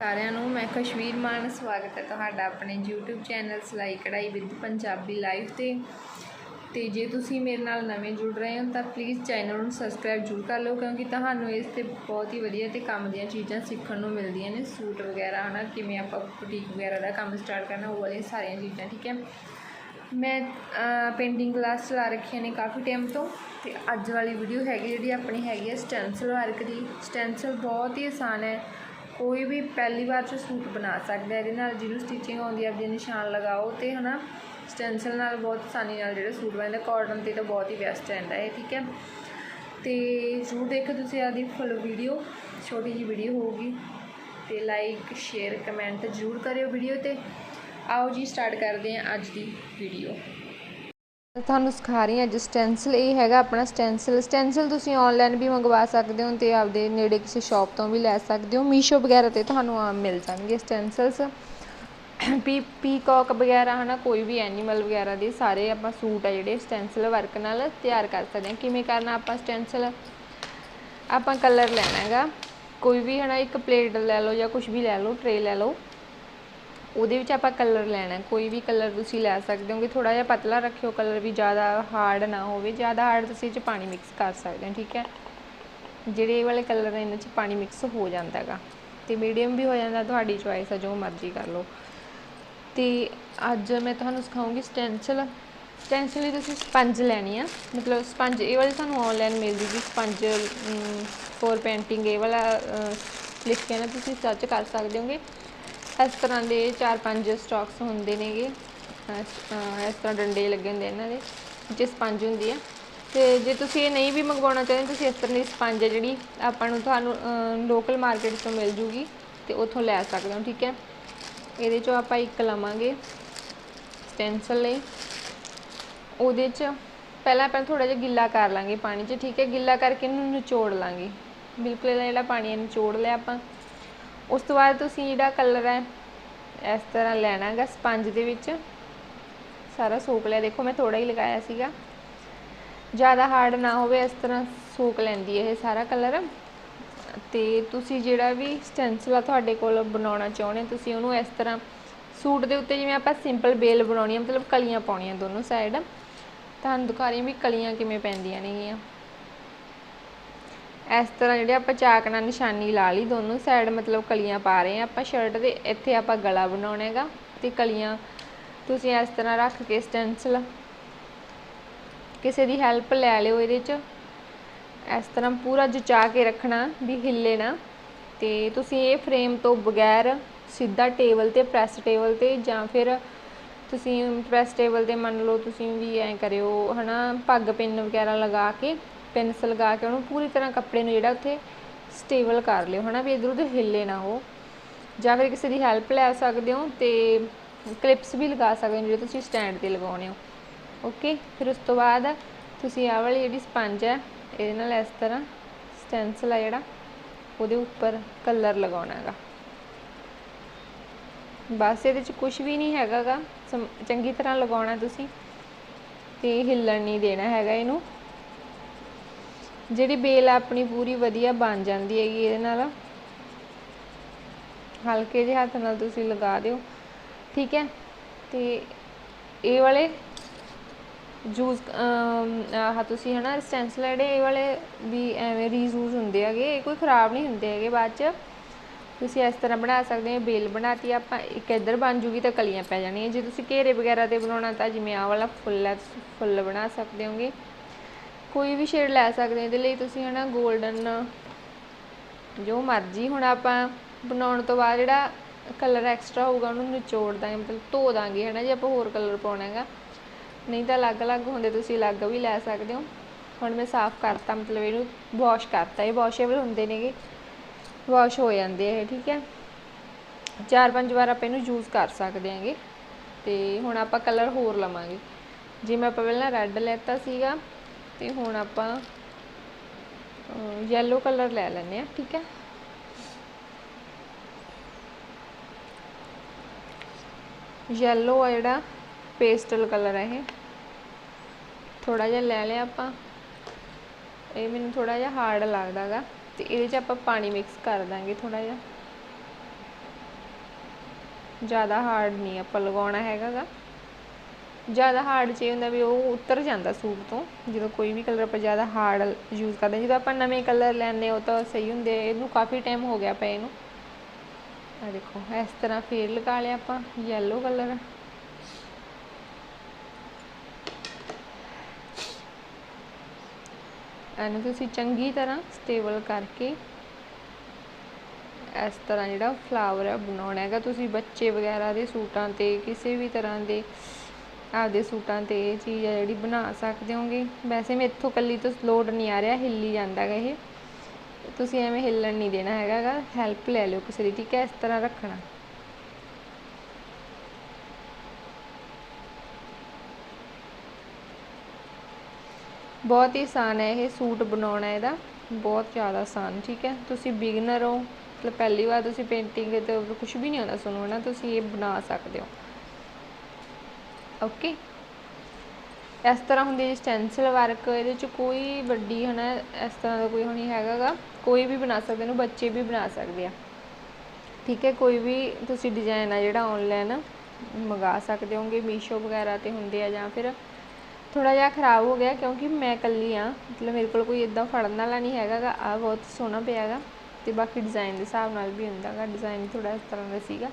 ਸਾਰਿਆਂ ਨੂੰ ਮੈਂ ਕਸ਼ਮੀਰ ਮਾਨ ਸਵਾਗਤ ਹੈ ਤੁਹਾਡਾ ਆਪਣੇ YouTube ਚੈਨਲ ਸਿਲਾਈ ਕਢਾਈ ਵਿਦ ਪੰਜਾਬੀ ਲਾਈਵ ਤੇ। ਤੇ ਜੇ ਤੁਸੀਂ ਮੇਰੇ ਨਾਲ ਨਵੇਂ ਜੁੜ ਰਹੇ ਹੋ ਤਾਂ ਪਲੀਜ਼ ਚੈਨਲ ਨੂੰ ਸਬਸਕ੍ਰਾਈਬ ਜ਼ਰੂਰ ਕਰ ਲਓ ਕਿਉਂਕਿ ਤੁਹਾਨੂੰ ਇਸ ਤੇ ਬਹੁਤ ਹੀ ਵਧੀਆ ਤੇ ਕੰਮ ਦੀਆਂ ਚੀਜ਼ਾਂ ਸਿੱਖਣ ਨੂੰ ਮਿਲਦੀਆਂ ਨੇ। ਸੂਟ ਵਗੈਰਾ ਹਨਾ, ਕਿਵੇਂ ਆਪਾਂ ਬੁਟੀਕ ਵਗੈਰਾ ਦਾ ਕੰਮ ਸਟਾਰਟ ਕਰਨਾ, ਉਹ ਵਾਲੀਆਂ ਸਾਰੀਆਂ ਚੀਜ਼ਾਂ, ਠੀਕ ਹੈ। ਮੈਂ ਪੇਂਟਿੰਗ ਕਲਾਸ ਚਲਾ ਰੱਖੀਆਂ ਨੇ ਕਾਫੀ ਟਾਈਮ ਤੋਂ ਤੇ ਅੱਜ ਵਾਲੀ ਵੀਡੀਓ ਹੈਗੀ ਜਿਹੜੀ ਆਪਣੀ ਹੈਗੀ ਹੈ ਸਟੈਂਸਲ ਵਰਕ ਦੀ। ਸਟੈਂਸਲ ਬਹੁਤ ਹੀ ਆਸਾਨ ਹੈ। ਕੋਈ ਵੀ ਪਹਿਲੀ ਵਾਰ 'ਚ ਸੂਟ ਬਣਾ ਸਕਦਾ ਇਹਦੇ ਨਾਲ ਜਿਹਨੂੰ ਸਟਿਚਿੰਗ ਆਉਂਦੀ ਹੈ ਆਪਦੇ ਨਿਸ਼ਾਨ ਲਗਾਓ ਤੇ ਹਨਾ ਸਟੈਂਸਲ ਨਾਲ ਬਹੁਤ ਆਸਾਨੀ ਨਾਲ ਜਿਹੜਾ ਸੂਟ ਬਣਦੇ ਕਾਟਨ ਤੇ ਤਾਂ ਬਹੁਤ ਹੀ ਬੈਸਟ ਰਹਿੰਦਾ ਹੈ ਠੀਕ ਹੈ? ਤੇ ਜ਼ਰੂਰ ਦੇਖੋ ਤੁਸੀਂ ਆਦੀ ਫੁੱਲ ਵੀਡੀਓ ਛੋਟੀ ਜੀ ਵੀਡੀਓ ਹੋਊਗੀ ਤੇ ਲਾਈਕ ਸ਼ੇਅਰ ਕਮੈਂਟ ਜ਼ਰੂਰ ਕਰਿਓ ਵੀਡੀਓ ਤੇ। ਆਓ ਜੀ ਸਟਾਰਟ ਕਰਦੇ ਹਾਂ ਅੱਜ ਦੀ ਵੀਡੀਓ ਤੁਹਾਨੂੰ ਸਿਖਾ ਰਹੀ ਹਾਂ ਅੱਜ ਸਟੈਂਸਲ ਇਹ ਹੈਗਾ ਆਪਣਾ ਸਟੈਂਸਲ ਸਟੈਂਸਲ ਤੁਸੀਂ ਆਨਲਾਈਨ ਵੀ ਮੰਗਵਾ ਸਕਦੇ ਹੋ ਤੇ ਆਪਦੇ ਨੇੜੇ ਕਿਸੇ ਸ਼ਾਪ ਤੋਂ ਵੀ ਲੈ ਸਕਦੇ ਹੋ। ਮੀਸ਼ੋ ਵਗੈਰਾ ਤੇ ਤੁਹਾਨੂੰ ਆਮ ਮਿਲ ਜਾਣਗੇ ਸਟੈਂਸਲਸ ਪੀ ਪੀਕੌਕ ਵਗੈਰਾ ਹਨਾ, ਕੋਈ ਵੀ ਐਨੀਮਲ ਵਗੈਰਾ ਦੇ ਸਾਰੇ ਆਪਾਂ ਸੂਟ ਆ ਜਿਹੜੇ ਸਟੈਂਸਲ ਵਰਕ ਨਾਲ ਤਿਆਰ ਕਰ ਸਕਦੇ ਹਾਂ। ਕਿਵੇਂ ਕਰਨਾ ਆਪਾਂ ਸਟੈਂਸਲ ਆਪਾਂ ਕਲਰ ਲੈਣਾ ਹੈਗਾ। ਕੋਈ ਵੀ ਹਨਾ, ਇੱਕ ਪਲੇਟ ਲੈ ਲਓ ਜਾਂ ਕੁਝ ਵੀ ਲੈ ਲਓ ਟਰੇ ਲੈ ਲਓ। ਉਹਦੇ ਵਿੱਚ ਆਪਾਂ ਕਲਰ ਲੈਣਾ ਕੋਈ ਵੀ ਕਲਰ ਤੁਸੀਂ ਲੈ ਸਕਦੇ ਹੋਗੇ ਥੋੜਾ ਜਿਹਾ ਪਤਲਾ ਰੱਖਿਓ ਕਲਰ ਵੀ ਜ਼ਿਆਦਾ ਹਾਰਡ ਨਾ ਹੋਵੇ। ਜ਼ਿਆਦਾ ਹਾਰਡ ਤੁਸੀਂ ਇਹ 'ਚ ਪਾਣੀ ਮਿਕਸ ਕਰ ਸਕਦੇ ਹੋ, ਠੀਕ ਹੈ? ਜਿਹੜੇ ਇਹ ਵਾਲੇ ਕਲਰ ਇਹਨਾਂ 'ਚ ਪਾਣੀ ਮਿਕਸ ਹੋ ਜਾਂਦਾ ਹੈਗਾ। ਤੇ ਮੀਡੀਅਮ ਵੀ ਹੋ ਜਾਂਦਾ, ਤੁਹਾਡੀ ਚੁਆਇਸ ਹੈ, ਜੋ ਮਰਜ਼ੀ ਕਰ ਲਓ। ਤੇ ਅੱਜ ਮੈਂ ਤੁਹਾਨੂੰ ਸਿਖਾਉਂਗੀ ਸਟੈਂਸਲ ਸਟੈਂਸਲ ਲਈ ਤੁਸੀਂ ਸਪੰਜ ਲੈਣੀ ਆ। ਮਤਲਬ ਸਪੰਜ ਇਹ ਵਾਲੀ ਤੁਹਾਨੂੰ ਆਨਲਾਈਨ ਮਿਲ ਜੂਗੀ ਸਪੰਜ ਫੋਰ ਪੇਂਟਿੰਗ ਇਹ ਵਾਲਾ ਲਿਖ ਕੇ ਨਾ ਤੁਸੀਂ ਸਰਚ ਕਰ ਸਕਦੇ ਹੋਗੇ। ਇਸ ਤਰ੍ਹਾਂ ਦੇ 4-5 ਸਟਾਕਸ ਹੁੰਦੇ ਨੇਗੇ। ਇਸ ਤਰ੍ਹਾਂ ਡੰਡੇ ਲੱਗੇ ਹੁੰਦੇ ਇਹਨਾਂ ਦੇ, ਜਿਸ ਸਪੰਜ ਹੁੰਦੀ ਹੈ ਤੇ ਜੇ ਤੁਸੀਂ ਇਹ ਨਹੀਂ ਵੀ ਮੰਗਵਾਉਣਾ ਚਾਹੁੰਦੇ, ਤੁਸੀਂ ਇਸ ਤਰ੍ਹਾਂ ਦੀ ਸਪੰਜ ਹੈ ਜਿਹੜੀ ਆਪਾਂ ਨੂੰ ਤੁਹਾਨੂੰ ਲੋਕਲ ਮਾਰਕੀਟ ਤੋਂ ਮਿਲ ਜੂਗੀ ਤੇ ਉੱਥੋਂ ਲੈ ਸਕਦੇ ਹੋ, ਠੀਕ ਹੈ। ਇਹਦੇ ਚੋਂ ਆਪਾਂ ਇੱਕ ਲਵਾਂਗੇ ਸਟੈਂਸਲ ਲਈ। ਉਹਦੇ 'ਚ ਪਹਿਲਾਂ ਆਪਾਂ ਥੋੜਾ ਜਿਹਾ ਗਿੱਲਾ ਕਰ ਲਾਂਗੇ ਪਾਣੀ 'ਚ, ਠੀਕ ਹੈ। ਗਿੱਲਾ ਕਰਕੇ ਇਹਨੂੰ ਨਿਚੋੜ ਲਾਂਗੇ। ਬਿਲਕੁਲ ਇਹਦਾ ਜਿਹੜਾ ਪਾਣੀ ਹੈ, ਨਿਚੋੜ ਲਿਆ ਆਪਾਂ। ਉਸ ਤੋਂ ਬਾਅਦ ਤੁਸੀਂ ਜਿਹੜਾ ਕਲਰ ਹੈ, ਇਸ ਤਰ੍ਹਾਂ ਲੈਣਾ ਹੈਗਾ ਸਪੰਜ ਦੇ ਵਿੱਚ। ਸਾਰਾ ਸੋਕ ਲਿਆ। ਦੇਖੋ, ਮੈਂ ਥੋੜਾ ਹੀ ਲਗਾਇਆ ਸੀਗਾ। ਜ਼ਿਆਦਾ ਹਾਰਡ ਨਾ ਹੋਵੇ, ਇਸ ਤਰ੍ਹਾਂ ਸੋਕ ਲੈਂਦੀ ਹੈ ਇਹ ਸਾਰਾ ਕਲਰ। ਤੇ ਤੁਸੀਂ ਜਿਹੜਾ ਵੀ ਸਟੈਂਸਲ ਆ ਤੁਹਾਡੇ ਕੋਲ ਬਣਾਉਣਾ ਚਾਹੁੰਦੇ ਤੁਸੀਂ ਉਹਨੂੰ ਇਸ ਤਰ੍ਹਾਂ ਸੂਟ ਦੇ ਉੱਤੇ ਜਿਵੇਂ ਆਪਾਂ ਸਿੰਪਲ ਬੇਲ ਬਣਾਉਣੀ ਹੈ ਮਤਲਬ ਕਲੀਆਂ ਪਾਉਣੀਆਂ ਦੋਨੋਂ ਸਾਈਡ ਤੁਹਾਨੂੰ ਦਿਖਾ ਰਹੀ ਵੀ ਕਲੀਆਂ ਕਿਵੇਂ ਪੈਂਦੀਆਂ ਨੇਗੀਆਂ ਇਸ ਤਰ੍ਹਾਂ ਜਿਹੜੇ ਆਪਾਂ ਚਾਕ ਨਾਲ ਨਿਸ਼ਾਨੀ ਲਾ ਲਈ, ਦੋਨੋਂ ਸਾਈਡ ਮਤਲਬ ਕਲੀਆਂ ਪਾ ਰਹੇ ਆ ਆਪਾਂ ਸ਼ਰਟ ਦੇ, ਇੱਥੇ ਆਪਾਂ ਗਲਾ ਬਣਾਉਣਾ ਹੈਗਾ ਤੇ ਕਲੀਆਂ ਤੁਸੀਂ ਇਸ ਤਰ੍ਹਾਂ ਰੱਖ ਕੇ ਸਟੈਂਸਲ ਕਿਸੇ ਦੀ ਹੈਲਪ ਲੈ ਲਿਓ ਇਹਦੇ 'ਚ। ਇਸ ਤਰ੍ਹਾਂ ਪੂਰਾ ਜਚਾ ਕੇ ਰੱਖਣਾ ਵੀ ਹਿੱਲੇ ਨਾ ਤੇ ਤੁਸੀਂ ਇਹ ਫਰੇਮ ਤੋਂ ਬਗੈਰ ਸਿੱਧਾ ਟੇਬਲ ਤੇ ਪ੍ਰੈਸ ਟੇਬਲ ਤੇ ਜਾਂ ਫਿਰ ਤੁਸੀਂ ਪ੍ਰੈਸ ਟੇਬਲ ਤੇ ਮੰਨ ਲਓ ਤੁਸੀਂ ਵੀ ਐਂ ਕਰਿਓ ਹਨਾ, ਪੱਗ ਪਿੰਨ ਵਗੈਰਾ ਲਗਾ ਕੇ ਪਿੰਸ ਲਗਾ ਕੇ ਉਹਨੂੰ ਪੂਰੀ ਤਰ੍ਹਾਂ ਕੱਪੜੇ ਨੂੰ ਜਿਹੜਾ ਉੱਥੇ ਸਟੇਬਲ ਕਰ ਲਿਓ, ਹਨਾ ਵੀ ਇਧਰ ਉਧਰ ਹਿੱਲੇ ਨਾ ਹੋ ਜਾਂ ਫਿਰ ਕਿਸੇ ਦੀ ਹੈਲਪ ਲੈ ਸਕਦੇ ਹੋ ਤੇ ਕਲਿੱਪਸ ਵੀ ਲਗਾ ਸਕਦੇ ਹੋ ਜਿਹੜੇ ਤੁਸੀਂ ਸਟੈਂਡ ਤੇ ਲਗਾਉਣੇ ਹੋ। ਓਕੇ ਫਿਰ ਉਸ ਤੋਂ ਬਾਅਦ ਤੁਸੀਂ ਆਹ ਵਾਲੀ ਜਿਹੜੀ ਸਪੰਜ ਹੈ, ਇਹਦੇ ਨਾਲ ਇਸ ਤਰ੍ਹਾਂ ਸਟੈਂਸਲ ਆ ਜਿਹੜਾ, ਉਹਦੇ ਉੱਪਰ ਕਲਰ ਲਗਾਉਣਾ ਹੈਗਾ। ਬਸ ਇਹਦੇ 'ਚ ਕੁਝ ਵੀ ਨਹੀਂ ਹੈਗਾਗਾ ਚੰਗੀ ਤਰ੍ਹਾਂ ਲਗਾਉਣਾ ਤੁਸੀਂ ਤੇ ਹਿੱਲਣ ਨਹੀਂ ਦੇਣਾ ਹੈਗਾ ਇਹਨੂੰ। ਜਿਹੜੀ ਬੇਲ ਆਪਣੀ ਪੂਰੀ ਵਧੀਆ ਬਣ ਜਾਂਦੀ ਹੈਗੀ ਇਹਦੇ ਨਾਲ। ਹਲਕੇ ਜਿਹੇ ਹੱਥ ਨਾਲ ਤੁਸੀਂ ਲਗਾ ਦਿਓ। ਠੀਕ ਹੈ? ਤੇ ਇਹ ਵਾਲੇ ਜੂਸ ਆਹ ਤੁਸੀਂ ਹਨਾ ਸਟੈਂਸਲ ਜਿਹੜੇ ਇਹ ਵਾਲੇ ਵੀ ਐਵੇਂ ਰੀਯੂਜ਼ ਹੁੰਦੇ ਹੈਗੇ, ਇਹ ਕੋਈ ਖਰਾਬ ਨਹੀਂ ਹੁੰਦੇ ਹੈਗੇ ਬਾਅਦ ਚ। ਤੁਸੀਂ ਇਸ ਤਰ੍ਹਾਂ ਬਣਾ ਸਕਦੇ ਹੋ ਬੇਲ ਬਣਾਤੀ, ਆਪਾਂ ਇੱਕ ਇੱਧਰ ਬਣ ਜੂਗੀ ਤਾਂ ਕਲੀਆਂ ਪੈ ਜਾਣੀਆਂ। ਜੇ ਤੁਸੀਂ ਘੇਰੇ ਵਗੈਰਾ ਤੇ ਬਣਾਉਣਾ ਤਾਂ ਜਿਵੇਂ ਆਹ ਵਾਲਾ ਫੁੱਲ ਹੈ ਫੁੱਲ ਬਣਾ ਸਕਦੇ ਹੋਗੇ। ਕੋਈ ਵੀ ਸ਼ੇਡ ਲੈ ਸਕਦੇ ਇਹਦੇ ਲਈ ਤੁਸੀਂ ਹਨਾ 골ਡਨ ਜੋ ਮਰਜ਼ੀ ਹੁਣ ਆਪਾਂ ਬਣਾਉਣ ਤੋਂ ਬਾਅਦ ਜਿਹੜਾ ਕਲਰ ਐਕਸਟਰਾ ਹੋਊਗਾ, ਉਹਨੂੰ ਨਿਚੋੜ ਦਾਂਗੇ, ਮਤਲਬ ਧੋ ਦਾਂਗੇ ਹਨਾ, ਜੇ ਆਪਾਂ ਹੋਰ ਕਲਰ ਪਾਉਣਾ ਹੈਗਾ। ਨਹੀਂ ਤਾਂ ਅਲੱਗ-ਅਲੱਗ ਹੁੰਦੇ, ਤੁਸੀਂ ਅਲੱਗ ਵੀ ਲੈ ਸਕਦੇ ਹੋ। ਹੁਣ ਮੈਂ ਸਾਫ਼ ਕਰਤਾ, ਮਤਲਬ ਇਹਨੂੰ ਵਾਸ਼ ਕਰਤਾ, ਇਹ ਵਾਸ਼ੇਬਲ ਹੁੰਦੇ ਨੇਗੇ। ਵਾਸ਼ ਹੋ ਜਾਂਦੇ ਇਹ, ਠੀਕ ਹੈ। ਚਾਰ ਪੰਜ ਵਾਰ ਆਪਾਂ ਇਹਨੂੰ ਯੂਜ਼ ਕਰ ਸਕਦੇ ਹਾਂਗੇ। ਤੇ ਹੁਣ ਆਪਾਂ ਕਲਰ ਹੋਰ ਲਵਾਂਗੇ। ਜਿਵੇਂ ਆਪਾਂ ਪਹਿਲਾਂ ਰੈੱਡ ਲੈਤਾ ਸੀਗਾ ਤੇ ਹੁਣ ਆਪਾਂ ਯੈਲੋ ਕਲਰ ਲੈ ਲੈਂਦੇ ਆ ਠੀਕ ਹੈ? ਯੈਲੋ ਆ ਜਿਹੜਾ ਪੇਸਟਲ ਕਲਰ ਹੈ ਇਹ। ਥੋੜਾ ਜਿਹਾ ਲੈ ਲਿਆ ਆਪਾਂ। ਇਹ ਮੈਨੂੰ ਥੋੜਾ ਜਿਹਾ ਹਾਰਡ ਲੱਗਦਾਗਾ ਤੇ ਇਹਦੇ 'ਚ ਆਪਾਂ ਪਾਣੀ ਮਿਕਸ ਕਰ ਦਾਂਗੇ ਥੋੜਾ ਜਿਹਾ। ਜ਼ਿਆਦਾ ਹਾਰਡ ਨਹੀਂ ਆਪਾਂ ਲਗਾਉਣਾ ਹੈਗਾਗਾ ਜ਼ਿਆਦਾ ਹਾਰਡ ਚ ਇਹ ਹੁੰਦਾ ਵੀ ਉਹ ਉਤਰ ਜਾਂਦਾ ਸੂਟ ਤੋਂ, ਜਦੋਂ ਕੋਈ ਵੀ ਕਲਰ ਆਪਾਂ ਜ਼ਿਆਦਾ ਹਾਰਡ ਯੂਜ਼ ਕਰਦੇ ਜਦੋਂ ਆਪਾਂ ਨਵੇਂ ਕਲਰ ਲੈਂਦੇ ਹਾਂ, ਉਹ ਤਾਂ ਸਹੀ ਹੁੰਦੇ ਇਹਨੂੰ ਕਾਫੀ ਟਾਈਮ ਹੋ ਗਿਆ ਪਏ ਨੂੰ ਆ ਦੇਖੋ, ਇਸ ਤਰ੍ਹਾਂ ਫੇਰ ਲਗਾ ਲਿਆ ਆਪਾਂ ਯੈਲੋ ਕਲਰ ਇਹਨੂੰ ਤੁਸੀਂ ਚੰਗੀ ਤਰ੍ਹਾਂ ਸਟੇਬਲ ਕਰਕੇ ਇਸ ਤਰ੍ਹਾਂ ਜਿਹੜਾ ਫਲਾਵਰ ਹੈ ਬਣਾਉਣਾ ਹੈਗਾ, ਤੁਸੀਂ ਬੱਚੇ ਵਗੈਰਾ ਦੇ ਸੂਟਾਂ ਤੇ, ਕਿਸੇ ਵੀ ਤਰ੍ਹਾਂ ਦੇ ਆਪਦੇ ਸੂਟਾਂ ਤੇ ਇਹ ਚੀਜ਼ ਹੈ ਜਿਹੜੀ ਬਣਾ ਸਕਦੇ ਹੋਗੇ। ਵੈਸੇ ਮੈਂ ਇੱਥੋਂ ਕੱਲੀ ਤੋਂ ਲੋਡ ਨਹੀਂ ਆ ਰਿਹਾ, ਹਿੱਲੀ ਜਾਂਦਾ ਗਾ ਇਹ। ਤੁਸੀਂ ਐਵੇਂ ਹਿੱਲਣ ਨਹੀਂ ਦੇਣਾ ਹੈਗਾ ਹੈਲਪ ਲੈ ਲਿਓ ਕਿਸੇ ਦੀ, ਠੀਕ ਹੈ? ਇਸ ਤਰ੍ਹਾਂ ਰੱਖਣਾ। ਬਹੁਤ ਹੀ ਆਸਾਨ ਹੈ ਇਹ ਸੂਟ ਬਣਾਉਣਾ ਇਹਦਾ। ਬਹੁਤ ਜ਼ਿਆਦਾ ਆਸਾਨ, ਠੀਕ ਹੈ? ਤੁਸੀਂ ਬਿਗਨਰ ਹੋ, ਮਤਲਬ ਪਹਿਲੀ ਵਾਰ ਤੁਸੀਂ ਪੇਂਟਿੰਗ ਤੇ ਕੁਝ ਵੀ ਨਹੀਂ ਆਉਂਦਾ ਤੁਹਾਨੂੰ ਨਾ? ਤੁਸੀਂ ਇਹ ਬਣਾ ਸਕਦੇ ਹੋ। ਓਕੇ ਇਸ ਤਰ੍ਹਾਂ ਹੁੰਦੀ ਹੈ ਸਟੈਂਸਿਲ ਵਰਕ ਇਹਦੇ ਚ ਕੋਈ ਵੱਡੀ ਹਨਾ ਇਸ ਤਰ੍ਹਾਂ ਦਾ ਕੋਈ ਨਹੀਂ ਹੈਗਾਗਾ ਕੋਈ ਵੀ ਬਣਾ ਸਕਦੇ ਨੂੰ, ਬੱਚੇ ਵੀ ਬਣਾ ਸਕਦੇ ਆ। ਠੀਕ ਹੈ, ਕੋਈ ਵੀ ਤੁਸੀਂ ਡਿਜ਼ਾਈਨ ਆ ਜਿਹੜਾ ਆਨਲਾਈਨ ਮੰਗਾ ਸਕਦੇ ਹੋਗੇ, ਮੀਸ਼ੋ ਵਗੈਰਾ ਤੇ ਹੁੰਦੇ ਆ ਜਾਂ ਫਿਰ ਥੋੜਾ ਜਿਹਾ ਖਰਾਬ ਹੋ ਗਿਆ ਕਿਉਂਕਿ ਮੈਂ ਇਕੱਲੀ ਆ, ਮਤਲਬ ਮੇਰੇ ਕੋਲ ਕੋਈ ਇਦਾਂ ਫੜਨ ਵਾਲਾ ਨਹੀਂ ਹੈਗਾਗਾ ਆ ਬਹੁਤ ਸੋਹਣਾ ਪਿਆਗਾ ਤੇ ਬਾਕੀ ਡਿਜ਼ਾਈਨ ਦੇ ਹਿਸਾਬ ਨਾਲ ਵੀ ਹੁੰਦਾਗਾ ਡਿਜ਼ਾਈਨ ਥੋੜਾ ਇਸ ਤਰ੍ਹਾਂ ਦਾ ਸੀਗਾ।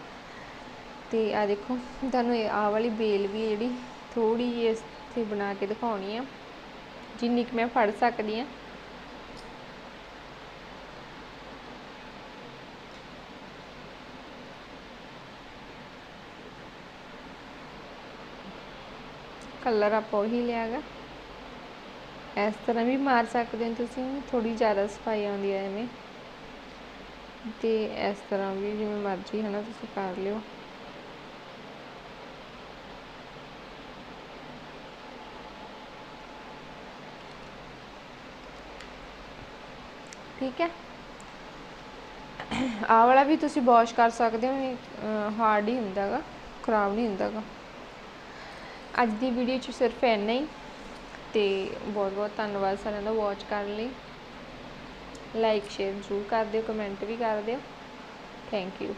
ਤੇ ਆਹ ਦੇਖੋ, ਤੁਹਾਨੂੰ ਇਹ ਆਹ ਵਾਲੀ ਬੇਲ ਵੀ ਜਿਹੜੀ ਥੋੜ੍ਹੀ ਜਿਹੀ ਇੱਥੇ ਬਣਾ ਕੇ ਦਿਖਾਉਣੀ ਆ, ਜਿੰਨੀ ਕਿ ਮੈਂ ਫੜ ਸਕਦੀ ਆ। ਕਲਰ ਆਪਾਂ ਉਹੀ ਲਿਆਗਾ। ਇਸ ਤਰ੍ਹਾਂ ਵੀ ਮਾਰ ਸਕਦੇ ਹੋ ਤੁਸੀਂ ਥੋੜੀ ਜ਼ਿਆਦਾ ਸਫ਼ਾਈ ਆਉਂਦੀ ਹੈ ਐਵੇਂ। ਤੇ ਇਸ ਤਰ੍ਹਾਂ ਵੀ ਜਿਵੇਂ ਮਰਜ਼ੀ ਹੈ ਨਾ ਤੁਸੀਂ ਕਰ ਲਿਓ। ਠੀਕ ਹੈ? ਆਹ ਵਾਲਾ ਵੀ ਤੁਸੀਂ ਵਾਸ਼ ਕਰ ਸਕਦੇ ਹੋ ਹਾਰਡ ਹੀ ਹੁੰਦਾਗਾ ਖਰਾਬ ਨਹੀਂ ਹੁੰਦਾਗਾ ਅੱਜ ਦੀ ਵੀਡੀਓ 'ਚ ਸਿਰਫ ਇੰਨਾ ਹੀ, ਤੇ ਬਹੁਤ ਬਹੁਤ ਧੰਨਵਾਦ ਸਾਰਿਆਂ ਦਾ ਵਾਚ ਕਰਨ ਲਈ। ਲਾਈਕ ਸ਼ੇਅਰ ਜ਼ਰੂਰ ਕਰ ਦਿਓ ਕਮੈਂਟ ਵੀ ਕਰ ਦਿਓ। Thank you